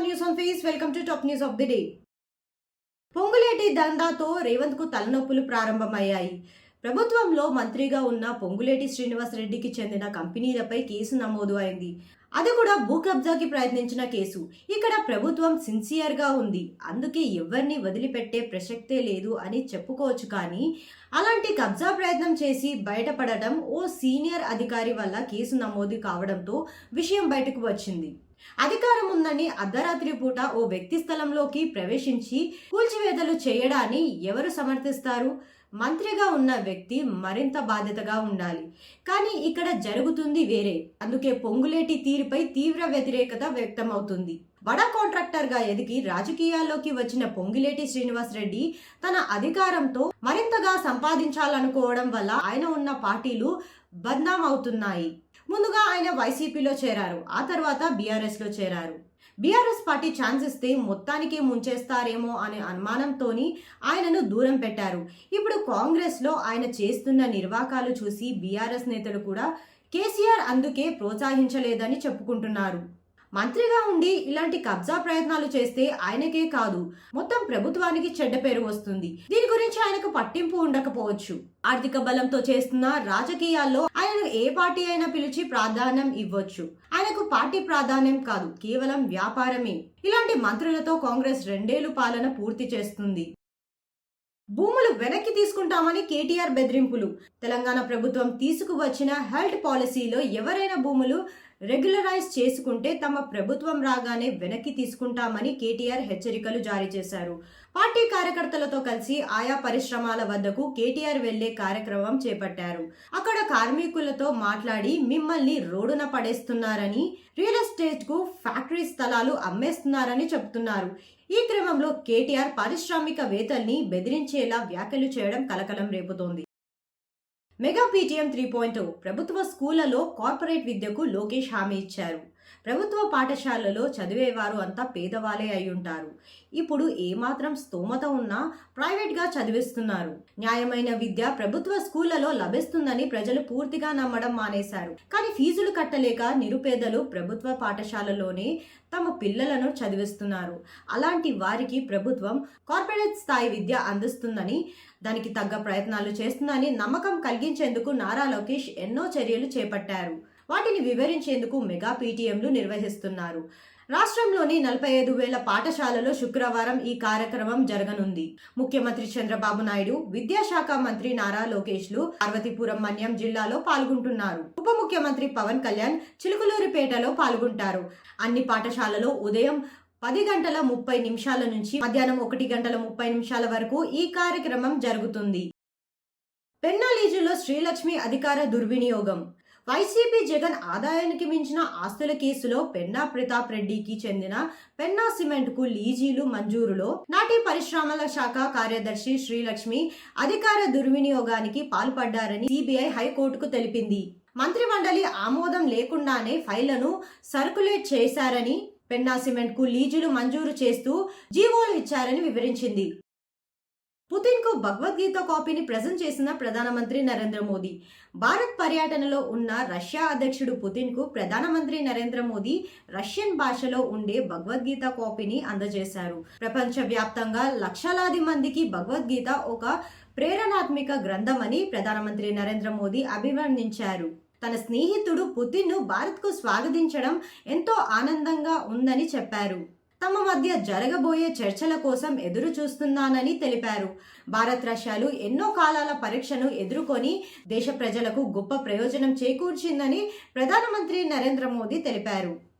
News on face. Welcome to top news of the day. Ponguleti దందాతో రేవంత్కు తలనొప్పులు ప్రారంభమయ్యాయి. ప్రభుత్వంలో మంత్రిగా ఉన్న పొంగులేటి శ్రీనివాస్ రెడ్డికి చెందిన కంపెనీలపై కేసు నమోదు అయింది. అది కూడా భూ కబ్జాకి ప్రయత్నించిన కేసు. ఇక్కడ ప్రభుత్వం సిన్సియర్గా ఉంది. అందుకే ఎవరిని వదిలిపెట్టే ప్రసక్తే లేదు అని చెప్పుకోవచ్చు కానీ అలాంటి కబ్జా ప్రయత్నం చేసి బయటపడటం ఓ సీనియర్ అధికారి వల్ల కేసు నమోదు కావడంతో విషయం బయటకు వచ్చింది. అధికారం ఉందని అర్ధరాత్రి పూట ఓ వ్యక్తి స్థలంలోకి ప్రవేశించి కూల్చివేతలు చేయడాన్ని ఎవరు సమర్థిస్తారు? మంత్రిగా ఉన్న వ్యక్తి మరింత బాధ్యతగా ఉండాలి. కానీ ఇక్కడ జరుగుతుంది వేరే. అందుకే పొంగులేటి తీరుపై తీవ్ర వ్యతిరేకత వ్యక్తమవుతుంది. బడా కాంట్రాక్టర్గా ఎదిగి రాజకీయాల్లోకి వచ్చిన పొంగిలేటి శ్రీనివాస్ రెడ్డి తన అధికారంతో మరింతగా సంపాదించాలనుకోవడం వల్ల ఆయన ఉన్న పార్టీలు బద్నాం అవుతున్నాయి ముందుగా ఆయన వైసీపీలో చేరారు. ఆ తర్వాత బీఆర్ఎస్లో చేరారు. బీఆర్ఎస్ పార్టీ ఛాన్స్ ఇస్తే మొత్తానికి ముంచేస్తారేమో అనే అనుమానంతోని ఆయనను దూరం పెట్టారు. ఇప్పుడు కాంగ్రెస్లో ఆయన చేస్తున్న నిర్వాకాలు చూసి బీఆర్ఎస్ నేతలు కూడా కేసీఆర్ అందుకే ప్రోత్సహించలేదని చెప్పుకుంటున్నారు. మంత్రిగా ఉండి ఇలాంటి కబ్జా ప్రయత్నాలు చేస్తే ఆయనకే కాదు మొత్తం ప్రభుత్వానికి చెడ్డ పేరు వస్తుంది. దీని గురించి ఆయనకు పట్టింపు ఉండకపోవచ్చు. ఆర్థిక బలంతో చేస్తున్న రాజకీయాల్లో ఆయనను ఏ పార్టీ అయినా పిలిచి ప్రాధాన్యం ఇవ్వచ్చు. ఆయనకు పార్టీ ప్రాధాన్యం కాదు కేవలం వ్యాపారమే. ఇలాంటి మంత్రులతో కాంగ్రెస్ రెండేళ్ళు పాలన పూర్తి చేస్తుంది. భూములు వెనక్కి తీసుకుంటామని కేటీఆర్ బెదిరింపులు. తెలంగాణ ప్రభుత్వం తీసుకువచ్చిన హెల్త్ పాలసీలో ఎవరైనా భూములు రెగ్యులరైజ్ చేసుకుంటే తమ ప్రభుత్వం రాగానే వెనక్కి తీసుకుంటామని కేటీఆర్ హెచ్చరికలు జారీ చేశారు. పార్టీ కార్యకర్తలతో కలిసి ఆయా పరిశ్రమాల వద్దకు కేటీఆర్ వెళ్ళే కార్యక్రమం చేపట్టారు. అక్కడ కార్మికులతో మాట్లాడి మిమ్మల్ని రోడ్డున పడేస్తున్నారని రియల్ ఎస్టేట్కు ఫ్యాక్టరీ స్థలాలు అమ్మేస్తున్నారని చెబుతున్నారు. ఈ క్రమంలో కేటీఆర్ పారిశ్రామికవేత్తల్ని బెదిరించేలా వ్యాఖ్యలు చేయడం కలకలం రేపుతోంది. మెగా పీటీఎం త్రీ పాయింట్ ప్రభుత్వ స్కూళ్ళలో కార్పొరేట్ విద్యకు లోకేష్ హామీ ఇచ్చారు. ప్రభుత్వ పాఠశాలలో చదివేవారు అంతా పేదవాళ్ళే అయి ఉంటారు ఇప్పుడు ఏమాత్రం స్తోమత ఉన్నా ప్రైవేట్గా చదివిస్తున్నారు. న్యాయమైన విద్య ప్రభుత్వ స్కూళ్ళలో లభిస్తుందని ప్రజలు పూర్తిగా నమ్మడం మానేశారు. కానీ ఫీజులు కట్టలేక నిరుపేదలు ప్రభుత్వ పాఠశాలలోనే తమ పిల్లలను చదివిస్తున్నారు. అలాంటి వారికి ప్రభుత్వం కార్పొరేట్ స్థాయి విద్య అందిస్తుందని దానికి తగ్గ ప్రయత్నాలు చేస్తుందని నమ్మకం కలిగించేందుకు నారా లోకేష్ ఎన్నో చర్యలు చేపట్టారు. వాటిని వివరించేందుకు మెగా పీటీఎంలు నిర్వహిస్తున్నారు. రాష్ట్రంలోని నలభై ఐదు వేల పాఠశాలలో శుక్రవారం ఈ కార్యక్రమం జరగనుంది. ముఖ్యమంత్రి చంద్రబాబు నాయుడు విద్యాశాఖ మంత్రి నారా లోకేష్లు పార్వతీపురం మన్యం జిల్లాలో పాల్గొంటున్నారు. ఉప ముఖ్యమంత్రి పవన్ కళ్యాణ్ చిలుకలూరిపేటలో పాల్గొంటారు. అన్ని పాఠశాలలో ఉదయం పది గంటల ముప్పై నిమిషాల నుంచి మధ్యాహ్నం ఒకటి గంటల ముప్పై నిమిషాల వరకు ఈ కార్యక్రమం జరుగుతుంది. పెన్నా లీజులో శ్రీలక్ష్మి అధికార దుర్వినియోగం. వైసీపీ జగన్ ఆదాయానికి మించిన ఆస్తుల కేసులో పెన్నా ప్రతాప్ రెడ్డికి చెందిన పెన్నా సిమెంట్కు లీజీలు మంజూరులో నాటి పరిశ్రమల శాఖ కార్యదర్శి శ్రీలక్ష్మి అధికార దుర్వినియోగానికి పాల్పడ్డారని సిబిఐ హైకోర్టుకు తెలిపింది. మంత్రిమండలి ఆమోదం లేకుండానే ఫైళ్ళను సర్కులేట్ చేశారని పెన్నా సిమెంట్కు లీజులు మంజూరు చేస్తూ జీవోలు ఇచ్చారని వివరించింది. పుతిన్కు భగవద్గీత కాపీని ప్రజెంట్ చేసిన ప్రధానమంత్రి నరేంద్ర మోదీ. భారత్ పర్యటనలో ఉన్న రష్యా అధ్యక్షుడు పుతిన్కు ప్రధానమంత్రి నరేంద్ర మోదీ రష్యన్ భాషలో ఉండే భగవద్గీత కాపీని అందజేశారు. ప్రపంచ వ్యాప్తంగా లక్షలాది మందికి భగవద్గీత ఒక ప్రేరణాత్మక గ్రంథమని ప్రధానమంత్రి నరేంద్ర మోదీ అభివర్ణించారు. తన స్నేహితుడు పుతిన్ను భారత్కు స్వాగతించడం ఎంతో ఆనందంగా ఉందని చెప్పారు. తమ మధ్య జరగబోయే చర్చల కోసం ఎదురు చూస్తున్నానని తెలిపారు. భారత్ రష్యాలు ఎన్నో కాలాల పరీక్షను ఎదుర్కొని దేశ ప్రజలకు గొప్ప ప్రయోజనం చేకూర్చిందని ప్రధానమంత్రి నరేంద్ర మోదీ తెలిపారు.